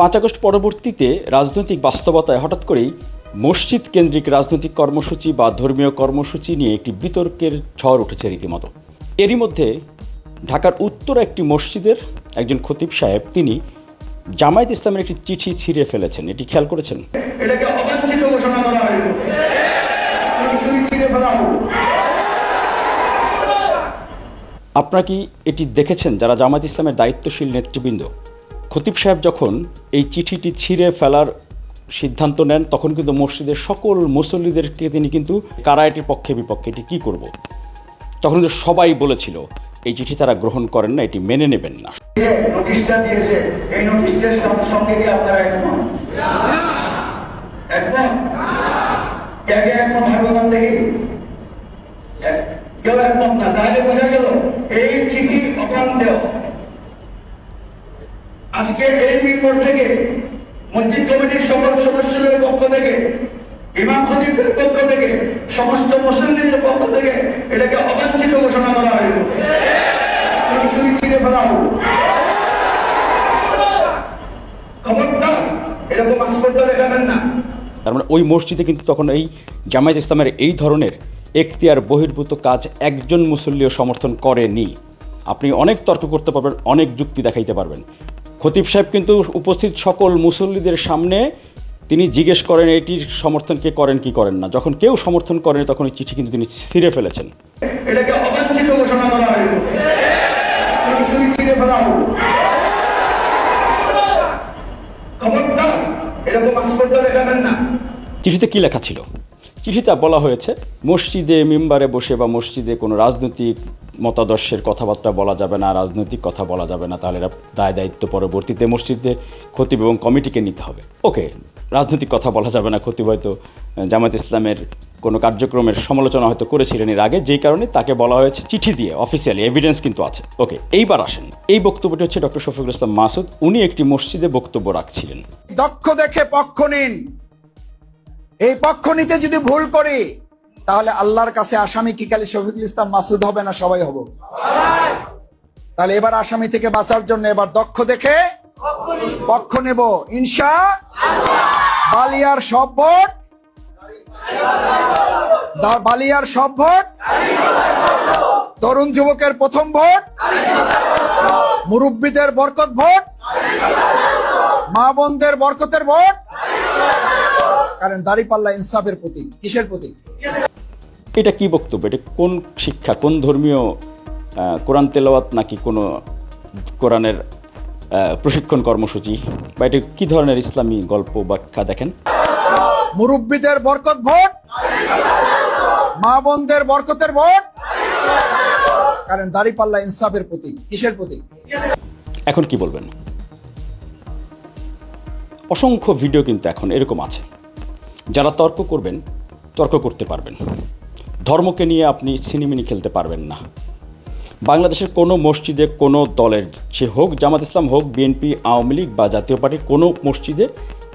পাঁচ আগস্ট পরবর্তীতে রাজনৈতিক বাস্তবতায় হঠাৎ করেই মসজিদ কেন্দ্রিক রাজনৈতিক কর্মসূচি বা ধর্মীয় কর্মসূচি নিয়ে একটি বিতর্কের ঝড় উঠেছে রীতিমতো। এরই মধ্যে ঢাকার উত্তর একটি মসজিদের একজন খতিব সাহেব তিনি জামায়াত ইসলামের একটি চিঠি ছিঁড়ে ফেলেছেন। এটি খেয়াল করেছেন? এটাকে অবাঞ্ছিত ঘোষণা করা আপনারা কি এটি দেখেছেন যারা জামায়াত ইসলামের দায়িত্বশীল নেতৃবৃন্দ? খতিব সাহেব যখন এই চিঠিটি ছিঁড়ে ফেলার সিদ্ধান্ত নেন, তখন কিন্তু মসজিদের সকল মুসল্লিদেরকে তিনি কিন্তু কারা এটির পক্ষে বিপক্ষে এটি কী করব? তখন কিন্তু সবাই বলেছিল, এই চিঠি তারা গ্রহণ করেন না, এটি মেনে নেবেন না। কেউ একমত না। তাহলে বোঝা গেল, এই চিঠি অকান্তেয় আজকে এই মিটবোর্ড থেকে মসজিদ কমিটির সকল সদস্যদের পক্ষ থেকে, ইমাম খতিবের পক্ষ থেকে, সমস্ত মুসলিমদের পক্ষ থেকে এটাকে অবাঞ্ছিত ঘোষণা করা হইল ছিঁড়ে ফেলা না। তার মানে ওই মসজিদে কিন্তু তখন এই জামায়াত ইসলামের এই ধরনের এখতিয়ার বহির্ভূত কাজ একজন মুসল্লিও সমর্থন করেনি। আপনি অনেক তর্ক করতে পারবেন, অনেক যুক্তি দেখাইতে পারবেন। খতিব সাহেব কিন্তু উপস্থিত সকল মুসল্লিদের সামনে তিনি জিজ্ঞেস করেন এটির সমর্থন কে করেন কি করেন না? যখন কেউ সমর্থন করেন তখন ওই চিঠি কিন্তু তিনি ছিঁড়ে ফেলেছেন। এটাকে অবাঞ্ছিত ঘোষণা করা হইল ছিঁড়ে ফেলা হোক খবরদার এরকম দেখাবেন না। চিঠিতে কী লেখা ছিল? চিঠিতে বলা হয়েছে, মসজিদে মেম্বারে বসে বা মসজিদে কোনো রাজনৈতিক মতাদর্শের কথাবার্তা বলা যাবে না, রাজনৈতিক কথা বলা যাবে না, তাহলে এরা দায় দায়িত্ব পরবর্তীতে মসজিদে খতিব এবং কমিটিকে নিতে হবে। ওকে, রাজনৈতিক কথা বলা যাবে না, খতিব হয়তো জামাত ইসলামের কোনো কার্যক্রমের সমালোচনা হয়তো করেছিলেন এর আগে, যেই কারণে তাকে বলা হয়েছে চিঠি দিয়ে অফিসিয়ালি এভিডেন্স কিন্তু আছে। ওকে, এইবার আসেন। এই বক্তব্যটি হচ্ছে ডক্টর শফিকুল ইসলাম মাসুদ, উনি একটি মসজিদে বক্তব্য রাখছিলেন। দক্ষ দেখে পক্ষ নিন। এই পক্ষ নিতে যদি ভুল করি, তাহলে আল্লাহর কাছে আসামি কি খালি শফিকুল ইসলাম মাসুদ হবে না সবাই হব? তাহলে এবার আসামি থেকে বাঁচার জন্য এবার দক্ষ দেখে পক্ষ নেব, ইনশা বালিয়ার সব ভোট। বালিয়ার সব ভোট। তরুণ যুবকের প্রথম ভোট। মুরব্বীদের বরকত ভোট। মা বোনদের বরকতের ভোট। কারণ দাড়িপাল্লা ইনসাফের প্রতীক কিসের প্রতীক? এটা কি বক্তব্য? এটা কোন শিক্ষা কোন ধর্মীয় কোরআন তেলাওয়াত নাকি কোনো কোরআনের প্রশিক্ষণ কর্মসূচি? বা এটা কি ধরনের ইসলামী গল্প ব্যাখ্যা দেখেন? মুরব্বীদের বরকত ভোট? মা বোনদের বরকতের ভোট? কারণ দাড়িপাল্লা ইনসাফের প্রতীক কিসের প্রতীক? এখন কি বলবেন? অসংখ্য ভিডিও কিন্তু এখন এরকম আছে। যারা তর্ক করবেন, তর্ক করতে পারবেন। ধর্মকে নিয়ে আপনি সিনেমিনি খেলতে পারবেন না। বাংলাদেশের কোনো মসজিদে, কোনো দলের সে হোক, জামাত ইসলাম হোক, বিএনপি, আওয়ামী লীগ বা জাতীয় পার্টির কোনো মসজিদে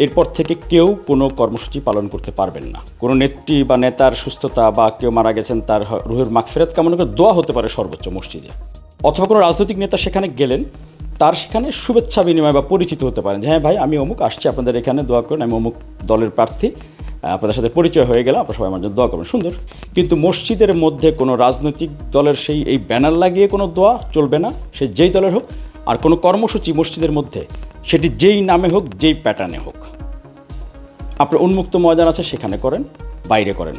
এরপর থেকে কেউ কোনো কর্মসূচি পালন করতে পারবেন না। কোনো নেত্রী বা নেতার সুস্থতা বা কেউ মারা গেছেন, তার রুহের মাগফিরাত কামনা করে দোয়া হতে পারে সর্বোচ্চ মসজিদে? অথবা কোনো রাজনৈতিক নেতা সেখানে গেলেন, তার সেখানে শুভেচ্ছা বিনিময় বা পরিচিত হতে পারেন যে হ্যাঁ ভাই, আমি অমুক, আসছি আপনাদের এখানে, দোয়া করেন, আমি অমুক দলের প্রার্থী। আপনাদের সাথে পরিচয় হয়ে গেলাম আপনারা সবাই আমার জন্য দোয়া করবেন। সুন্দর। কিন্তু মসজিদের মধ্যে কোনো রাজনৈতিক দলের সেই, এই ব্যানার লাগিয়ে কোনো দোয়া চলবে না। সে যেই দলের হোক, আর কোনো কর্মসূচি মসজিদের মধ্যে, সেটি যেই নামে হোক, যেই প্যাটার্নে হোক। আপনার উন্মুক্ত ময়দান আছে, সেখানে করেন, বাইরে করেন।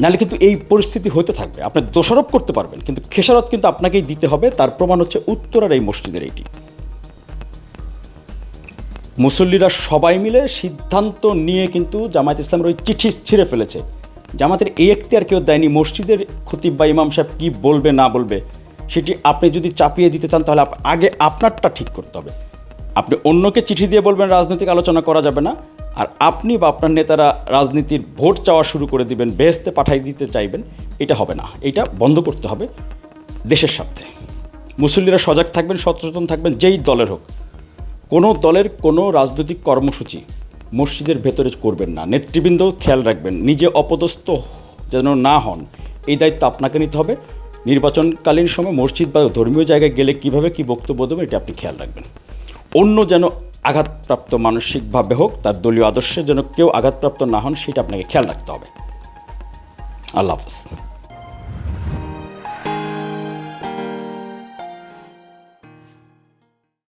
নাহলে কিন্তু এই পরিস্থিতি হতে থাকবে। আপনি দোষারোপ করতে পারবেন, কিন্তু খেসারত কিন্তু আপনাকেই দিতে হবে। তার প্রমাণ হচ্ছে উত্তরার এই মসজিদের এইটি মুসল্লিরা সবাই মিলে সিদ্ধান্ত নিয়ে কিন্তু জামায়াত ইসলামের ওই চিঠি ছিঁড়ে ফেলেছে। জামাতের এই এখতিয়ার কেউ দেয়নি। মসজিদের খতিব বা ইমাম সাহেব কী বলবে, না বলবে, সেটি আপনি যদি চাপিয়ে দিতে চান, তাহলে আগে আপনারটা ঠিক করতে হবে। আপনি অন্যকে চিঠি দিয়ে বলবেন, রাজনৈতিক আলোচনা করা যাবে না। আর আপনি বা আপনার নেতারা রাজনীতির ভোট চাওয়া শুরু করে দিবেন বেহেস্তে পাঠাই দিতে চাইবেন, এটা হবে না। এটা বন্ধ করতে হবে দেশের স্বার্থে। মুসল্লিরা সজাগ থাকবেন, সচেতন থাকবেন, যেই দলের হোক। কোনো দলের কোনো রাজনৈতিক কর্মসূচি মসজিদের ভেতরে করবেন না। নেতৃবৃন্দ খেয়াল রাখবেন, নিজে অপদস্থ যেন না হন, এই দায়িত্ব আপনাকে নিতে হবে। নির্বাচনকালীন সময় মসজিদ বা ধর্মীয় জায়গায় গেলে কীভাবে কি বক্তব্য দেবেন এটা আপনি খেয়াল রাখবেন। অন্য যেন আঘাতপ্রাপ্ত মানসিকভাবে হোক, তার দলীয় আদর্শে যেন কেউ আঘাতপ্রাপ্ত না হন, সেটা আপনাকে খেয়াল রাখতে হবে। আল্লাহ হাফেজ।